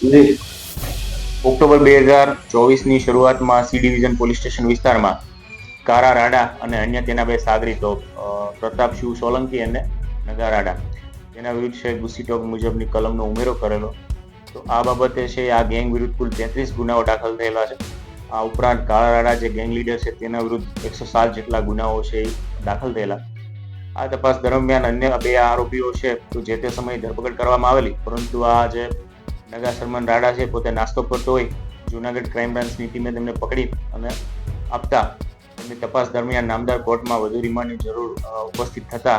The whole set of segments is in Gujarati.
ઓક્ટોબર બે હજાર ચોવીસની શરૂઆતમાં સી ડિવિઝન પોલીસ સ્ટેશન વિસ્તારમાં કારા રાડા અને અન્ય તેના બે સાગરીતો પ્રતાપ શિવ સોલંકી અને નગા રાડા. તેના વિરુદ્ધ છે ગુસ્સીટોક મુજબની કલમનો ઉમેરો કરેલો. તો આ બાબતે છે આ ગેંગ વિરુદ્ધ કુલ તેત્રીસ ગુનાઓ દાખલ થયેલા છે. આ ઉપરાંત કાળા રાડા જે ગેંગ લીડર છે તેના વિરુદ્ધ એકસો સાત જેટલા ગુનાઓ છે એ દાખલ થયેલા. આ તપાસ દરમિયાન અન્ય બે આરોપીઓ છે તો જે તે સમયે ધરપકડ કરવામાં આવેલી, પરંતુ આ જે નગા સલમાન રાડા છે, પોતે નાસ્તો કરતો હોય. જુનાગઢ ક્રાઇમ બ્રાન્ચની ટીમે તેમને પકડી અને આપતા તેમની તપાસ દરમિયાન નામદાર કોર્ટમાં વધુ રિમાન્ડની જરૂર ઉપસ્થિત થતા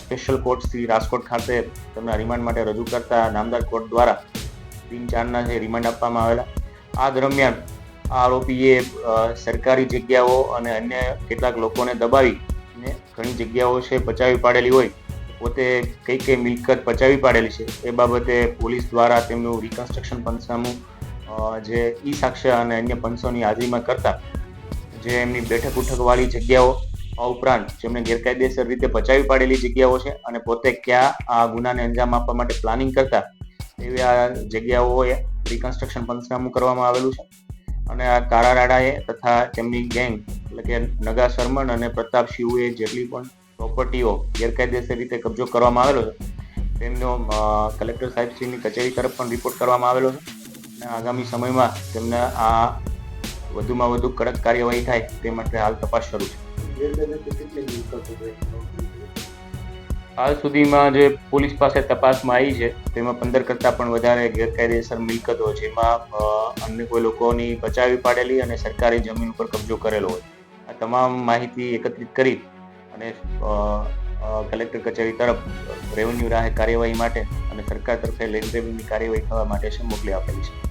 સ્પેશિયલ કોર્ટ શ્રી રાજકોટ ખાતે તેમના રિમાન્ડ માટે રજૂ કરતા નામદાર કોર્ટ દ્વારા તીન ચારના છે રિમાન્ડ આપવામાં આવેલા. આ દરમિયાન આ આરોપીએ સરકારી જગ્યાઓ અને અન્ય કેટલાક લોકોને દબાવીને ઘણી જગ્યાઓ છે, બચાવી પાડેલી હોય. પોતે કઈ કઈ મિલકત પચાવી પાડેલી છે, એ બાબતે પોલીસ દ્વારા તેમનું રિકન્સ્ટ્રક્શન પંચનામું જે ઈ સાક્ષ્ય અને અન્ય પંચોની હાજરીમાં કરતા, જે એમની બેઠક ઉઠકવાળી જગ્યાઓ, આ ઉપરાંત જેમને ગેરકાયદેસર રીતે પચાવી પાડેલી જગ્યાઓ છે અને પોતે ક્યાં આ ગુનાને અંજામ આપવા માટે પ્લાનિંગ કરતા, એવી આ જગ્યાઓએ રિકન્સ્ટ્રક્શન પંચનામું કરવામાં આવેલું છે. અને આ કારા રાડાએ તથા તેમની ગેંગ એટલે કે નગા શર્મન અને પ્રતાપ શિવુએ જેટલી પણ પ્રોપર્ટીઓ ગેરકાયદેસર રીતે કબજો કરવામાં આવેલો છે. તેમનો કલેક્ટર સાહેબશ્રીની કચેરી તરફ પણ રિપોર્ટ કરવામાં આવેલો છે. અને આગામી સમયમાં તેમને આ વધુમાં વધુ કડક કાર્યવાહી થાય તે માટે હાલ તપાસ શરૂ છે. હાલ સુધીમાં જે પોલીસ પાસે તપાસમાં આવી છે, તેમાં પંદર કરતાં પણ વધારે ગેરકાયદેસર મિલકતો જેમાં અન્ય કોઈ લોકોની બચાવી પાડેલી અને સરકારી જમીન ઉપર કબજો કરેલો હોય. આ તમામ માહિતી એકત્રિત કરી અને કલેક્ટર કચેરી તરફ રેવન્યુ રાહે કાર્યવાહી માટે અને સરકાર તરફે લેન રેવન્યુની કાર્યવાહી થવા માટે છે મોકલી આપેલી છે.